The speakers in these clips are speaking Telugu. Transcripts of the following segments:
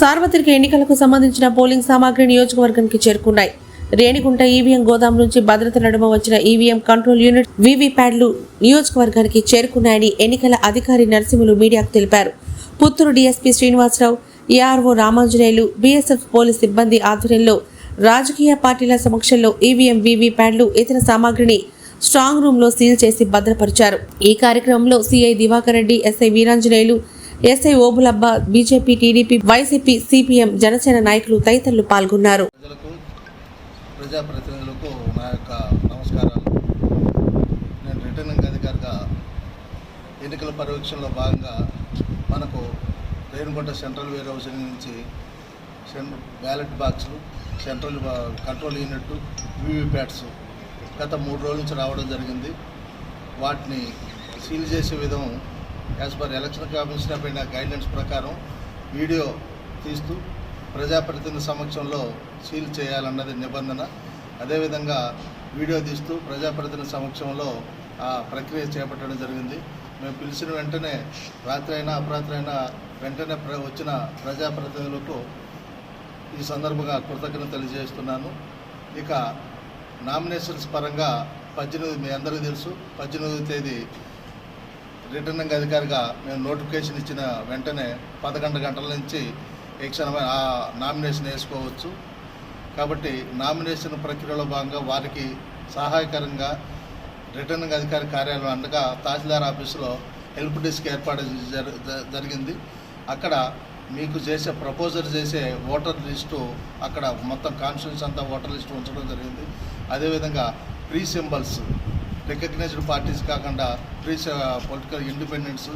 సార్వత్రిక ఎన్నికలకు సంబంధించిన పోలింగ్ సామాగ్రి నియోజకవర్గానికి చేరుకున్నాయి. రేణిగుంట ఈవీఎం గోదాం నుంచి భద్రత నడుమ వచ్చిన ఈవీఎం కంట్రోల్ యూనిట్ వీవీప్యాడ్లు నియోజకవర్గానికి చేరుకున్నాయని ఎన్నికల అధికారి నరసింహులు మీడియాకు తెలిపారు. Puttur DSP Srinivasa Rao ARO Ramanjaneyulu BSF police సిబ్బంది ఆధ్వర్యంలో రాజకీయ పార్టీల సమక్షంలో ఈవీఎం వీవీప్యాడ్లు ఇతర సామాగ్రిని స్ట్రాంగ్ రూమ్లో సీల్ చేసి భద్రపరిచారు. ఈ కార్యక్రమంలో CI Divakar Reddy SI Veeranjaneyulu SI Obulabba BJP TDP YCP CPM Janasena నాయకులు తదితరులు పాల్గొన్నారు. ప్రజలకు ప్రజాప్రతినిధులకు నా యొక్క నమస్కారాలు. నేను రిటర్నింగ్ అధికారిగా ఎన్నికల పర్యవేక్షణలో భాగంగా మనకు రేణుగుంట సెంట్రల్ వేర్ హౌసింగ్ నుంచి బ్యాలెట్ బాక్సులు సెంట్రల్ కంట్రోల్ యూనిట్ వీవీప్యాట్స్ గత మూడు రోజుల నుంచి రావడం జరిగింది. వాటిని సీల్ చేసే విధం as per election commission of India guidelines ప్రకారం వీడియో తీస్తూ ప్రజాప్రతినిధి సమక్షంలో సీల్ చేయాలన్నది నిబంధన. అదేవిధంగా వీడియో తీస్తూ ప్రజాప్రతినిధి సమక్షంలో ఆ ప్రక్రియ చేపట్టడం జరిగింది. మేము పిలిచిన వెంటనే రాత్రి అయినా అపరాత్రి అయినా వెంటనే ప్ర వచ్చిన ప్రజాప్రతినిధులకు ఈ సందర్భంగా కృతజ్ఞత తెలియజేస్తున్నాను. ఇక నామినేషన్స్ పరంగా పద్దెనిమిది మీ అందరికీ తెలుసు. పద్దెనిమిది తేదీ రిటర్నింగ్ అధికారిగా మేము నోటిఫికేషన్ ఇచ్చిన వెంటనే పదకొండు గంటల నుంచి ఈ ఆ నామినేషన్ వేసుకోవచ్చు. కాబట్టి నామినేషన్ ప్రక్రియలో భాగంగా వారికి సహాయకరంగా రిటర్నింగ్ అధికారి కార్యాలయం అండగా తహసీల్దార్ ఆఫీసులో హెల్ప్ డెస్క్ ఏర్పాటు జ- జరిగింది. అక్కడ మీకు చేసే ప్రపోజల్ చేసే ఓటర్ లిస్టు అక్కడ మొత్తం కాన్స్టిట్యూన్స్ అంతా ఓటర్ లిస్టు ఉంచడం జరిగింది. అదేవిధంగా ప్రీ సింబల్స్ రికగ్నైజ్డ్ పార్టీస్ కాకుండా free political independence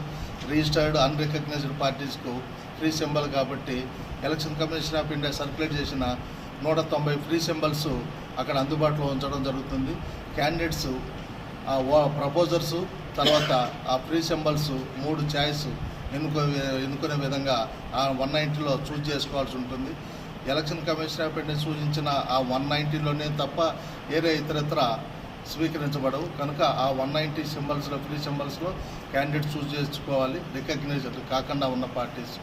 registered unrecognised పార్టీస్కు free symbol కాబట్టి election commission of India circulate చేసిన నూట తొంభై ఫ్రీ సింబల్స్ అక్కడ అందుబాటులో ఉంచడం జరుగుతుంది. క్యాండిడేట్స్ ఆ ప్రపోజర్స్ తర్వాత ఆ ఫ్రీ సింబల్స్ మూడు ఛాయిస్ ఎన్నుకో ఎన్నుకునే విధంగా ఆ వన్ నైంటీలో చూజ్ చేసుకోవాల్సి ఉంటుంది. ఎలక్షన్ కమిషన్ ఆఫ్ ఇండియా సూచించిన ఆ వన్ నైంటీలోనే తప్ప వేరే ఇతరత్ర స్వీకరించబడవు. కనుక ఆ వన్ నైంటీ సింబల్స్లో ఫ్రీ సింబల్స్లో క్యాండిడేట్ చూస్ చేసుకోవాలి రికగ్నైజ్ కాకుండా ఉన్న పార్టీస్.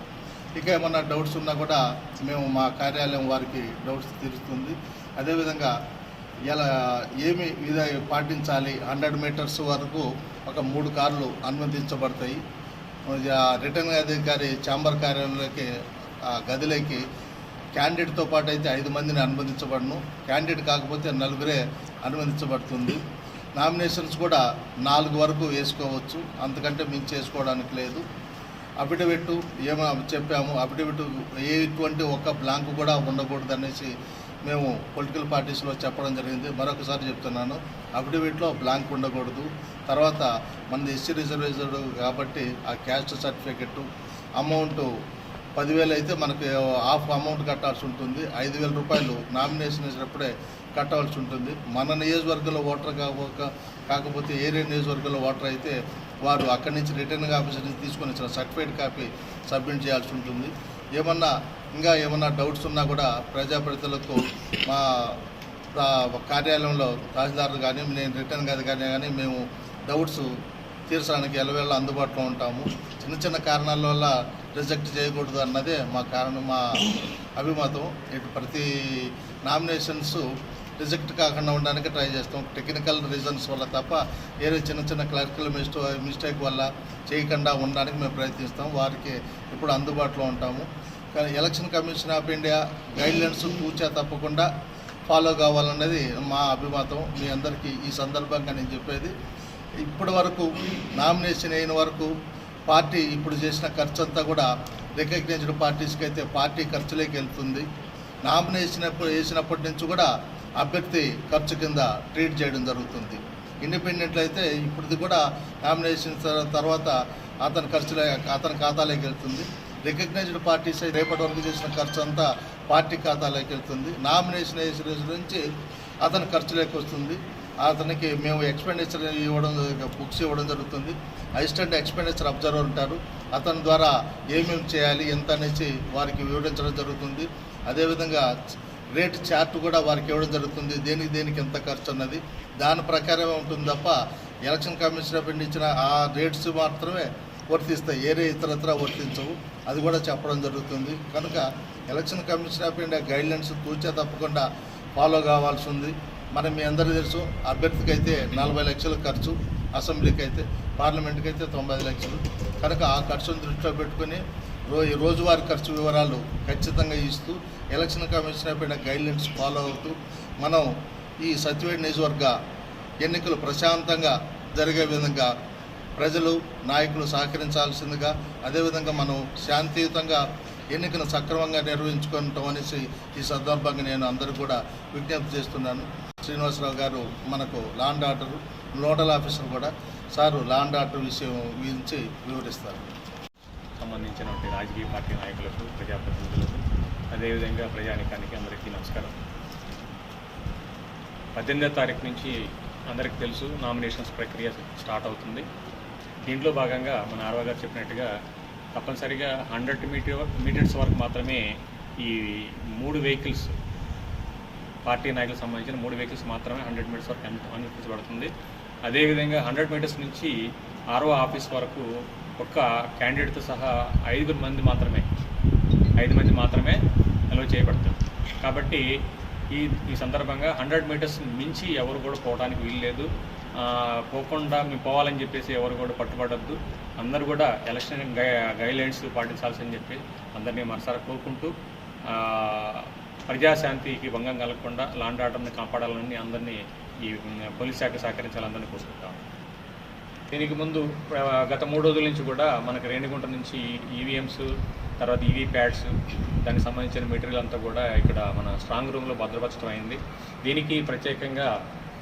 ఇక ఏమన్నా డౌట్స్ ఉన్నా కూడా మేము మా కార్యాలయం వారికి డౌట్స్ తీరుస్తుంది. అదేవిధంగా ఇలా ఏమి ఇది పాటించాలి? హండ్రెడ్ మీటర్స్ వరకు ఒక మూడు కార్లు అనుమతించబడతాయి. రిటర్న్ అధికారి ఛాంబర్ కార్యాలయంలోకి గదిలోకి క్యాండిడేట్తో పాటు అయితే ఐదు మందిని అనుమతించబడను. క్యాండిడేట్ కాకపోతే నలుగురే అనుమతించబడుతుంది. నామినేషన్స్ కూడా నాలుగు వరకు వేసుకోవచ్చు. అంతకంటే మించి చేసుకోవడానికి లేదు. అఫిడవిట్ ఏమో చెప్పాము. అఫిడవిట్ ఎటువంటి ఒక్క బ్లాంక్ కూడా ఉండకూడదు అనేసి మేము పొలిటికల్ పార్టీస్లో చెప్పడం జరిగింది. మరొకసారి చెప్తున్నాను. అఫిడవిట్లో బ్లాంక్ ఉండకూడదు. తర్వాత మనది ఎస్సీ రిజర్వేషన్ కాబట్టి ఆ క్యాస్ట్ సర్టిఫికెట్ అమౌంట్ పదివేలు అయితే మనకి హాఫ్ అమౌంట్ కట్టాల్సి ఉంటుంది. ఐదు వేల రూపాయలు నామినేషన్ వేసినప్పుడే కట్టవలసి ఉంటుంది. మన నియోజకవర్గంలో ఓటర్ కాక కాకపోతే ఏరియా నియోజకవర్గంలో ఓటర్ అయితే వారు అక్కడి నుంచి రిటర్నింగ్ ఆఫీసర్ నుంచి తీసుకొని వచ్చిన సర్టిఫైడ్ కాపీ సబ్మిట్ చేయాల్సి ఉంటుంది. ఏమన్నా ఇంకా ఏమన్నా డౌట్స్ ఉన్నా కూడా ప్రజాప్రతినిధులకు మా కార్యాలయంలో తహసీల్దార్ కానీ నేను రిటర్న్ కాదు కానీ కానీ మేము డౌట్స్ తీర్చడానికి ఎలవేళ అందుబాటులో ఉంటాము. చిన్న చిన్న కారణాల వల్ల రిజెక్ట్ చేయకూడదు అన్నదే మా కారణం మా అభిమతం. ఇటు ప్రతి నామినేషన్స్ రిజెక్ట్ కాకుండా ఉండడానికి ట్రై చేస్తాం. టెక్నికల్ రీజన్స్ వల్ల తప్ప ఏదో చిన్న చిన్న క్లరికల్ మిస్టో మిస్టేక్ వల్ల చేయకుండా ఉండడానికి మేము ప్రయత్నిస్తాం. వారికి ఇప్పుడు అందుబాటులో ఉంటాము. కానీ election commission of India guidelines తూచా తప్పకుండా ఫాలో కావాలన్నది మా అభిమతం. మీ అందరికీ ఈ సందర్భంగా నేను చెప్పేది. ఇప్పటి వరకు నామినేషన్ అయిన వరకు పార్టీ ఇప్పుడు చేసిన ఖర్చు అంతా కూడా రికగ్నైజ్డ్ పార్టీస్కి అయితే పార్టీ ఖర్చులోకి వెళ్తుంది. నామినేషన్ వేసినప్పటి నుంచి కూడా అభ్యర్థి ఖర్చు కింద ట్రీట్ చేయడం జరుగుతుంది. ఇండిపెండెంట్లు అయితే ఇప్పటిది కూడా నామినేషన్ తర్వాత అతని ఖర్చులే అతని ఖాతాలోకి వెళ్తుంది. రికగ్నైజ్డ్ పార్టీస్ రేపటి వరకు చేసిన ఖర్చు అంతా పార్టీ ఖాతాలోకి వెళ్తుంది. నామినేషన్ వేసిన నుంచి అతని ఖర్చులోకి వస్తుంది. అతనికి మేము ఎక్స్పెండిచర్ ఇవ్వడం బుక్స్ ఇవ్వడం జరుగుతుంది. అసిస్టెంట్ ఎక్స్పెండిచర్ అబ్జర్వర్ ఉంటారు. అతని ద్వారా ఏమేమి చేయాలి ఎంత అనేసి వారికి వివరించడం జరుగుతుంది. అదేవిధంగా రేట్ చార్ట్ కూడా వారికి ఇవ్వడం జరుగుతుంది. దేనికి దేనికి ఎంత ఖర్చు అన్నది. దాని ప్రకారమే ఉంటుంది తప్ప ఎలక్షన్ కమిషన్ ఆఫ్ ఆ రేట్స్ మాత్రమే వర్తిస్తాయి. ఏరే ఇతరత్ర వర్తించవు. అది కూడా చెప్పడం జరుగుతుంది. కనుక election commission of India guidelines తూచే తప్పకుండా ఫాలో కావాల్సి ఉంది. మనం మీ అందరూ తెలుసు అభ్యర్థికి అయితే నలభై లక్షల ఖర్చు అసెంబ్లీకి అయితే పార్లమెంట్కి అయితే తొంభై ఐదు లక్షలు. కనుక ఆ ఖర్చును దృష్టిలో పెట్టుకుని రో రోజువారీ ఖర్చు వివరాలు ఖచ్చితంగా ఇస్తూ ఎలక్షన్ కమిషన్ పైన గైడ్లైన్స్ ఫాలో అవుతూ మనం ఈ సత్యవేడ్ నియోజకవర్గ ఎన్నికలు ప్రశాంతంగా జరిగే విధంగా ప్రజలు నాయకులు సహకరించాల్సిందిగా అదేవిధంగా మనం శాంతియుతంగా ఎన్నికను సక్రమంగా నిర్వహించుకుంటాం అనేసి ఈ సందర్భంగా నేను అందరూ కూడా విజ్ఞప్తి చేస్తున్నాను. శ్రీనివాసరావు గారు మనకు లాండ్ ఆర్డర్ నోడల్ ఆఫీసర్ కూడా. సారు లాండ్ ఆర్డర్ విషయం గురించి వివరిస్తారు. సంబంధించినటువంటి రాజకీయ పార్టీ నాయకులకు ప్రజాప్రతినిధులకు అదేవిధంగా ప్రజానికానికి అందరికీ నమస్కారం. పద్దెనిమిదో తారీఖు నుంచి అందరికీ తెలుసు నామినేషన్స్ ప్రక్రియ స్టార్ట్ అవుతుంది. దీంట్లో భాగంగా మన ఆర్వా గారు చెప్పినట్టుగా తప్పనిసరిగా హండ్రెడ్ మీటర్ మీటర్స్ వరకు మాత్రమే ఈ మూడు వెహికల్స్ పార్టీ నాయకులకు సంబంధించిన మూడు వెహికల్స్ మాత్రమే హండ్రెడ్ మీటర్స్ వరకు అనుమతించబడుతుంది అదేవిధంగా హండ్రెడ్ మీటర్స్ నుంచి ఆర్ఓ ఆఫీస్ వరకు ఒక్క క్యాండిడేట్తో సహా ఐదుగురు మంది మాత్రమే ఐదు మంది మాత్రమే అలో చేయబడతారు కాబట్టి ఈ ఈ సందర్భంగా హండ్రెడ్ మీటర్స్ మించి ఎవరు కూడా పోవడానికి వీల్లేదు. పోకుండా మేము పోవాలని చెప్పేసి ఎవరు కూడా పట్టుబడద్దు. అందరూ కూడా ఎలక్షన్ గై గైడ్లైన్స్ పాటించాల్సిందని చెప్పి అందరినీ మనసారా కోరుకుంటూ ప్రజాశాంతికి భంగం కలగకుండా లాండ్ ఆర్డర్ని కాపాడాలని అందరినీ ఈ పోలీస్ శాఖ సహకరించాలందరినీ కోరుకుంటాం. దీనికి ముందు గత మూడు రోజుల నుంచి కూడా మనకి రేణిగుంట నుంచి ఈవీఎంస్ తర్వాత ఈవీ ప్యాడ్స్ దానికి సంబంధించిన మెటీరియల్ అంతా కూడా ఇక్కడ మన స్ట్రాంగ్ రూమ్లో భద్రపరచడం అయింది. దీనికి ప్రత్యేకంగా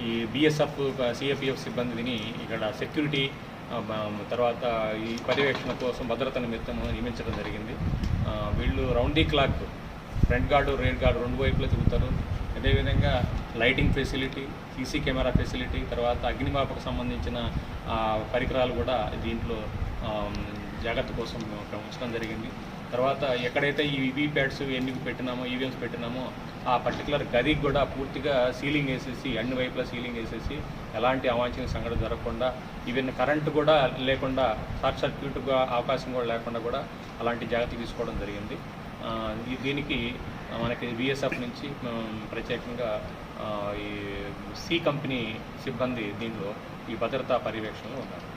ఈ బీఎస్ఎఫ్ సిఎపిఎఫ్ సిబ్బందిని ఇక్కడ సెక్యూరిటీ తర్వాత ఈ పర్యవేక్షణ కోసం భద్రత నిమిత్తం నియమించడం జరిగింది. వీళ్ళు round the clock front guard rear guard రెండు వైపులా తిరుగుతారు. అదేవిధంగా lighting facility CC camera facility తర్వాత అగ్నిమాపకు సంబంధించిన పరికరాలు కూడా దీంట్లో జాగ్రత్త కోసం ఉంచడం జరిగింది. తర్వాత ఎక్కడైతే ఈ వీవీప్యాడ్స్ ప్యాడ్స్ ఎన్ని పెట్టినామో ఈవీఎంస్ పెట్టినామో ఆ పర్టికులర్ గదికి కూడా పూర్తిగా సీలింగ్ వేసేసి అన్ని వైపులా సీలింగ్ వేసేసి ఎలాంటి అవాంఛనీయ సంఘటన జరగకుండా ఈవెన్ కరెంటు కూడా లేకుండా షార్ట్ సర్క్యూట్గా అవకాశం కూడా లేకుండా కూడా అలాంటి జాగ్రత్త తీసుకోవడం జరిగింది. దీనికి మనకి బిఎస్ఎఫ్ నుంచి ప్రత్యేకంగా ఈ సి కంపెనీ సిబ్బంది దీంట్లో ఈ భద్రతా పర్యవేక్షణలో ఉన్నారు.